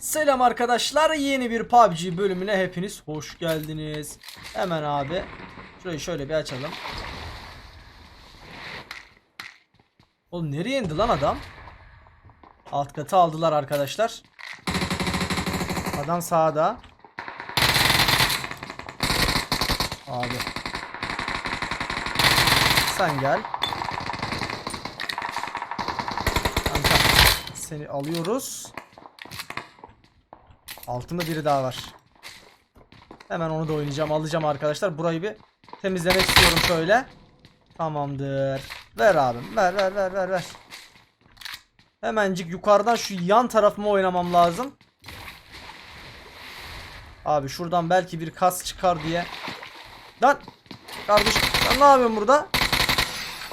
Selam arkadaşlar yeni bir PUBG bölümüne hepiniz hoş geldiniz. Hemen abi şurayı şöyle bir açalım. Oğlum nereye indi lan adam? Alt katı aldılar arkadaşlar. Adam sağda. Abi. Sen gel. Kanka seni alıyoruz. Altında biri daha var. Hemen onu da oynayacağım. Alacağım arkadaşlar. Burayı bir temizlemek istiyorum şöyle. Tamamdır. Ver abim. Ver ver ver ver ver. Hemencik yukarıdan şu yan tarafıma oynamam lazım. Abi şuradan belki bir kas çıkar diye. Lan. Kardeşim sen ne yapıyorsun burada?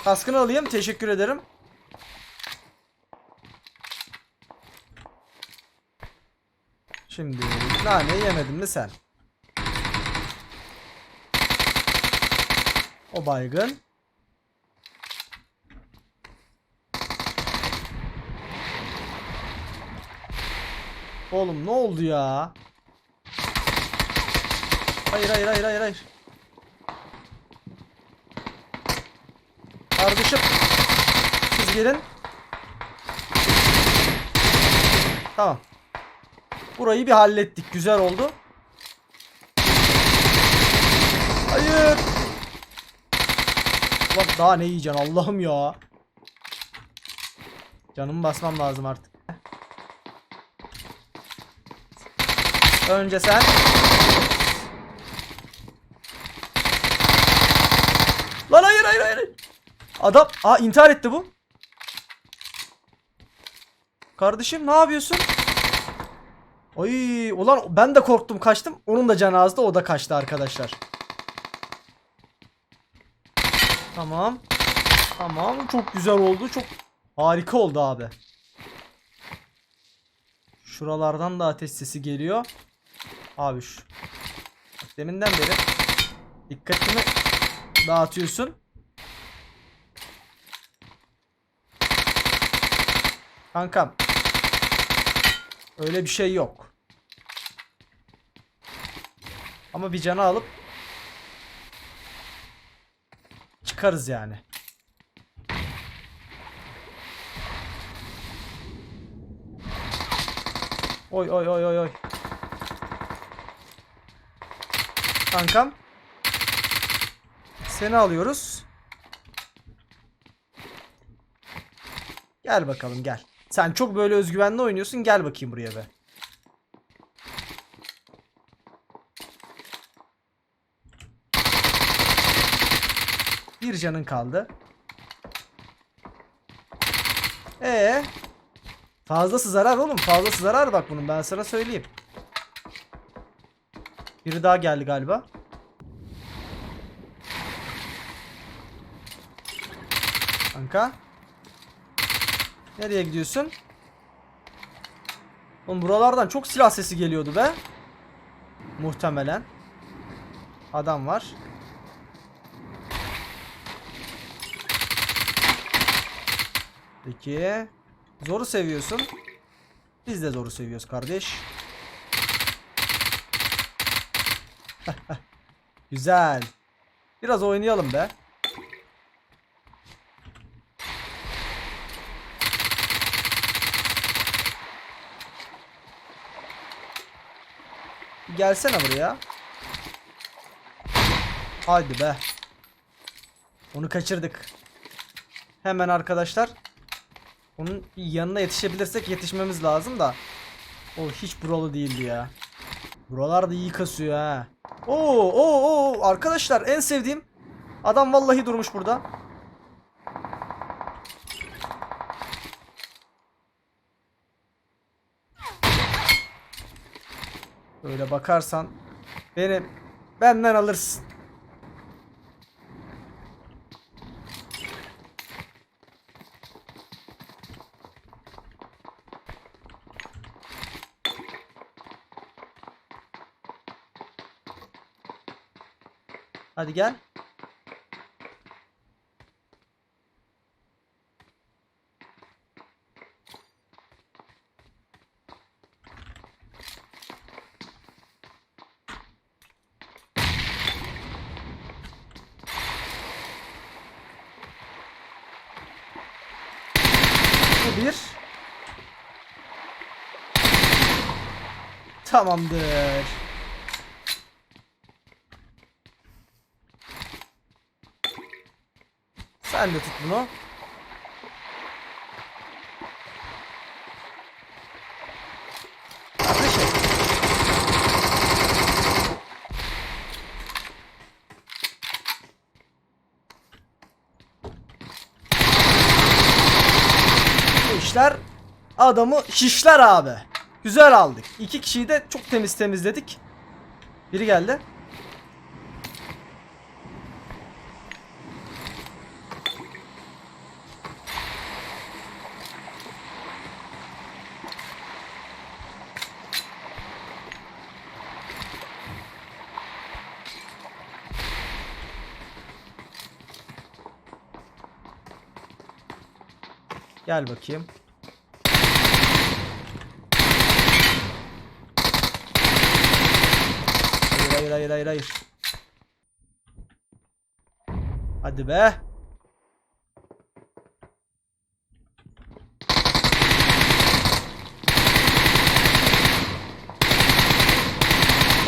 Kaskını alayım. Teşekkür ederim. Şimdi nane yemedin mi sen? O baygın. Oğlum ne oldu ya? Hayır hayır hayır hayır hayır. Kardeşim. Siz gelin. Tamam. Burayı bir hallettik. Güzel oldu. Hayır. Ulan daha ne yiyeceksin Allah'ım ya. Canımı basmam lazım artık. Önce sen. Lan hayır hayır hayır. Adam aa intihar etti bu. Kardeşim ne yapıyorsun? Ay ulan ben de korktum kaçtım. Onun da canı azdı o da kaçtı arkadaşlar. Tamam. Tamam çok güzel oldu. Çok harika oldu abi. Şuralardan da ateş sesi geliyor. Abi şu. Deminden beri dikkatimi dağıtıyorsun. Kankam. Öyle bir şey yok. Ama bir canı alıp çıkarız yani. Oy oy oy oy oy. Kankam. Seni alıyoruz. Gel bakalım gel. Sen çok böyle özgüvenli oynuyorsun. Gel bakayım buraya be. Bir canın kaldı. Ee, fazlası zarar oğlum. Fazlası zarar bak bunun ben sana söyleyeyim. Biri daha geldi galiba. Kanka. Nereye gidiyorsun? Oğlum buralardan çok silah sesi geliyordu be. Muhtemelen. Adam var. Peki. Zoru seviyorsun. Biz de zoru seviyoruz kardeş. Güzel. Biraz oynayalım be. Gelsene buraya. Haydi be. Onu kaçırdık. Hemen arkadaşlar. Onun yanına yetişebilirsek yetişmemiz lazım da. O hiç buralı değildi ya. Buralar da iyi kasıyor ha. Oo oo oo arkadaşlar en sevdiğim adam vallahi durmuş burada. Öyle bakarsan beni benden alırsın. Hadi gel. Bu bir. Tamamdır. Sen de tut bunu. Ateş et. Bu işler adamı şişler abi. Güzel aldık. İki kişiyi de çok temiz temizledik. Biri geldi. Gel bakayım. Hayır hayır hayır hayır. Hadi be.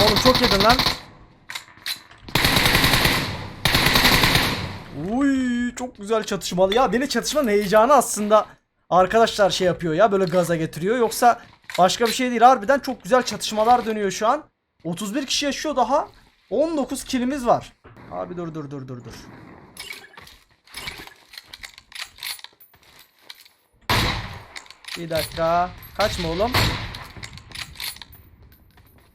Oğlum çok yedin lan. Uy çok güzel çatışmalı. Ya beni çatışmanın heyecanı aslında arkadaşlar şey yapıyor ya böyle gaza getiriyor. Yoksa başka bir şey değil harbiden çok güzel çatışmalar dönüyor şu an. 31 kişi yaşıyor daha. 19 kilimiz var. Abi dur dur dur dur dur. Bir dakika. Kaçma oğlum.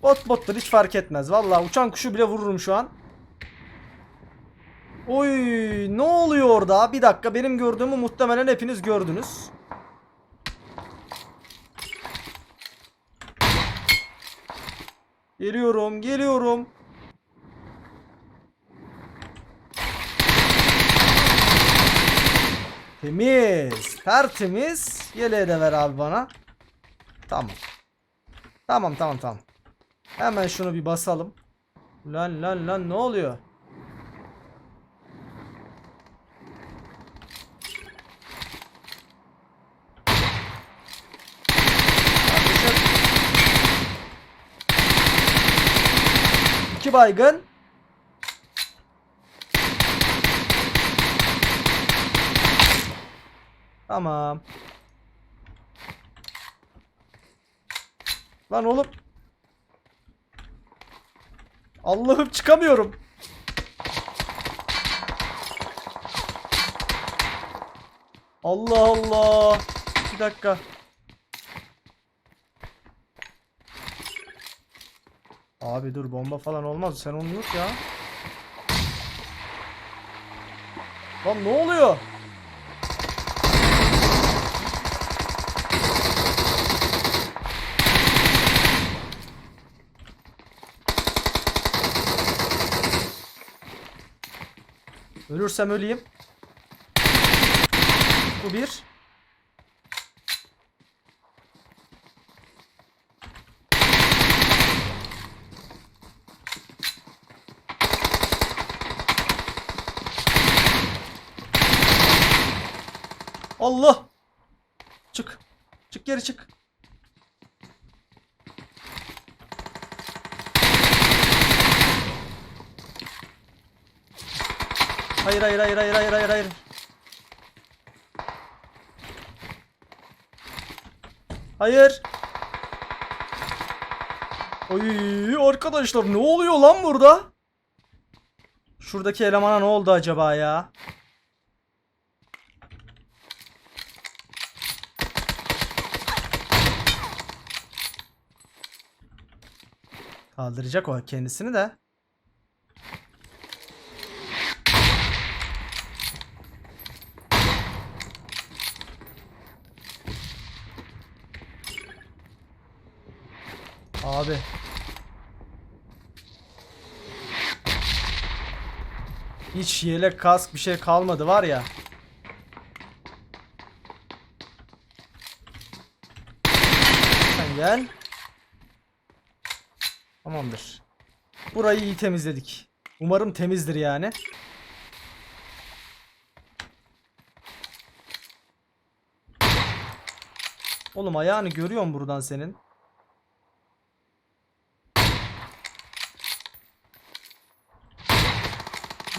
Bot bottur hiç fark etmez. Vallahi uçan kuşu bile vururum şu an. Oy ne oluyor orada? Bir dakika benim gördüğümü muhtemelen hepiniz gördünüz. Geliyorum, geliyorum. Temiz, tertemiz. Yeleği de ver abi bana. Tamam. Tamam, tamam, tamam. Hemen şunu bir basalım. Lan lan lan ne oluyor? İki baygın. Tamam. Lan oğlum. Allah'ım çıkamıyorum. Allah Allah. Bir dakika. Abi dur bomba falan olmaz. Sen onu yut ya. Lan ne oluyor? Ölürsem öleyim. Bu bir. Allah. Çık. Çık geri çık. Hayır hayır hayır hayır hayır hayır hayır. Hayır. Ay arkadaşlar ne oluyor lan burada? Şuradaki elemana ne oldu acaba ya? Kaldıracak o kendisini de. Abi. Hiç yelek kask bir şey kalmadı var ya. Sen gel. Tamamdır. Burayı iyi temizledik. Umarım temizdir yani. Oğlum ayağını görüyorum buradan senin.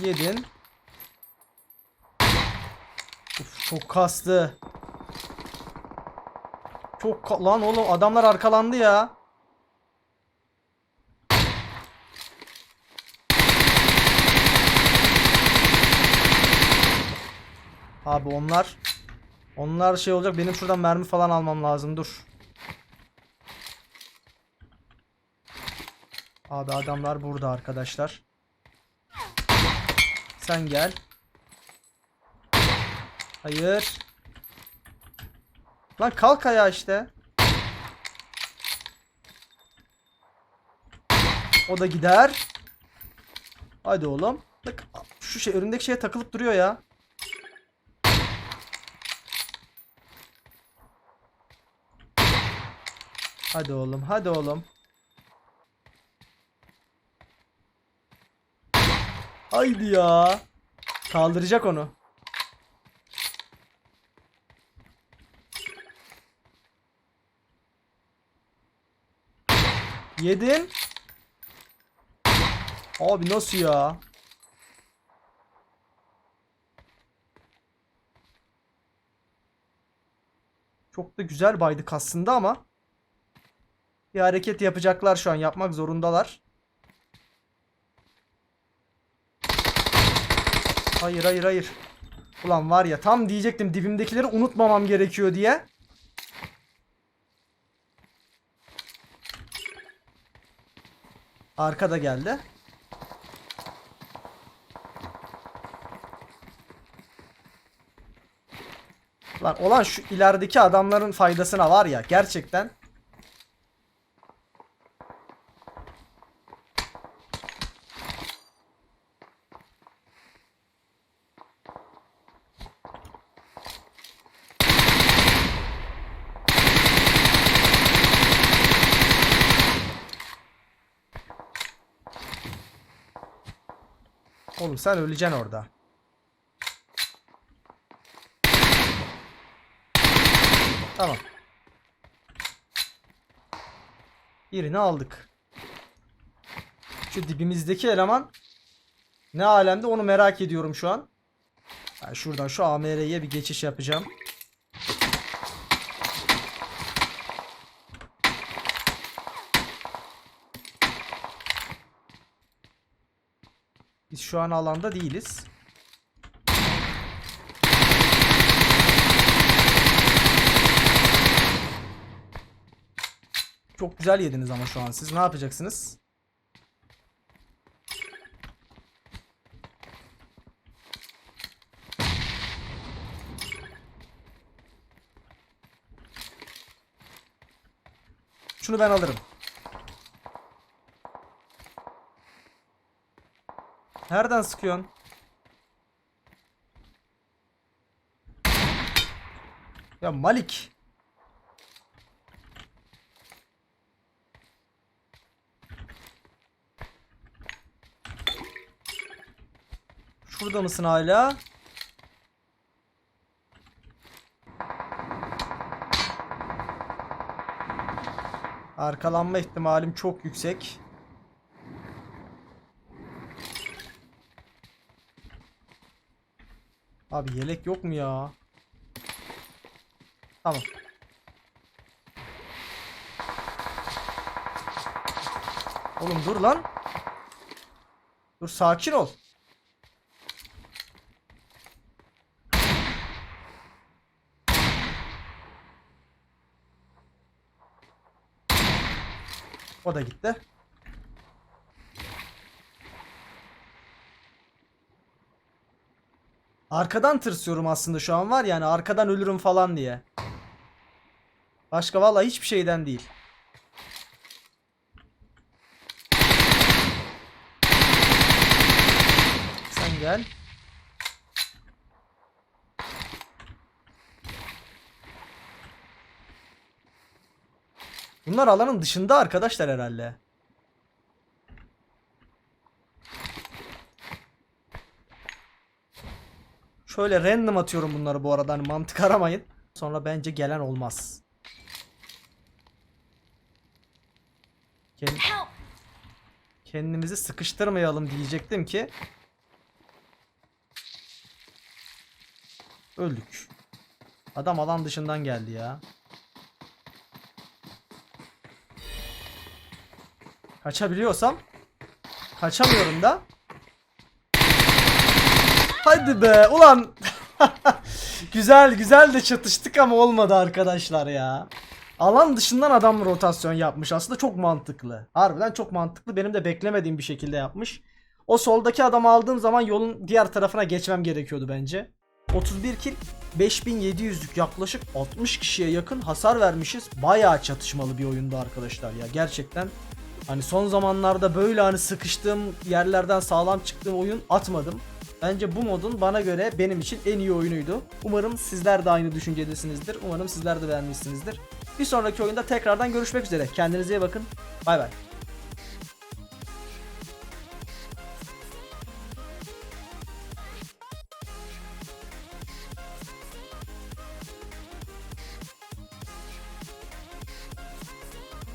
Yedin. Uf, çok kastı. Çok ka- lan oğlum adamlar arkalandı ya. Abi onlar onlar şey olacak benim şuradan mermi falan almam lazım dur. Abi adamlar burada arkadaşlar. Sen gel. Hayır. Lan kalk ayağa işte. O da gider. Hadi oğlum. Bak şu şey önündeki şeye takılıp duruyor ya. Hadi oğlum, hadi oğlum. Haydi ya. Kaldıracak onu. Yedin. Abi nasıl ya? Çok da güzel baydık aslında ama bir hareket yapacaklar şu an. Yapmak zorundalar. Hayır hayır hayır. Ulan var ya tam diyecektim dibimdekileri unutmamam gerekiyor diye. Arkada geldi. Lan olan şu ilerideki adamların faydasına var ya gerçekten. Oğlum sen öleceksin orada. Tamam. Birini aldık. Şu dibimizdeki eleman ne alemde onu merak ediyorum şu an. Ben şuradan şu AMR'ye bir geçiş yapacağım. Şu an alanda değiliz. Çok güzel yediniz ama şu an siz ne yapacaksınız? Şunu ben alırım. Nereden sıkıyorsun? Ya Malik. Şurada mısın hala? Arkalanma ihtimalim çok yüksek. Abi yelek yok mu ya? Tamam. Oğlum dur lan. Dur sakin ol. O da gitti. Arkadan tırsıyorum aslında şu an var yani arkadan ölürüm falan diye. Başka vallahi hiçbir şeyden değil. Sen gel. Bunlar alanın dışında arkadaşlar herhalde. Şöyle random atıyorum bunları bu arada. Hani mantık aramayın. Sonra bence gelen olmaz. Kendimizi sıkıştırmayalım diyecektim ki. Öldük. Adam alan dışından geldi ya. Kaçabiliyorsam kaçamıyorum da. Hadi be ulan. güzel güzel de çatıştık ama olmadı arkadaşlar ya. Alan dışından adam rotasyon yapmış aslında çok mantıklı. Harbiden çok mantıklı. Benim de beklemediğim bir şekilde yapmış. O soldaki adamı aldığım zaman yolun diğer tarafına geçmem gerekiyordu bence. 31 kill 5700'lük yaklaşık 60 kişiye yakın hasar vermişiz. Bayağı çatışmalı bir oyundu arkadaşlar ya gerçekten. Hani son zamanlarda böyle hani sıkıştığım yerlerden sağlam çıktığım oyun atmadım. Bence bu modun bana göre benim için en iyi oyunuydu. Umarım sizler de aynı düşüncedesinizdir. Umarım sizler de beğenmişsinizdir. Bir sonraki oyunda tekrardan görüşmek üzere. Kendinize iyi bakın. Bay bay.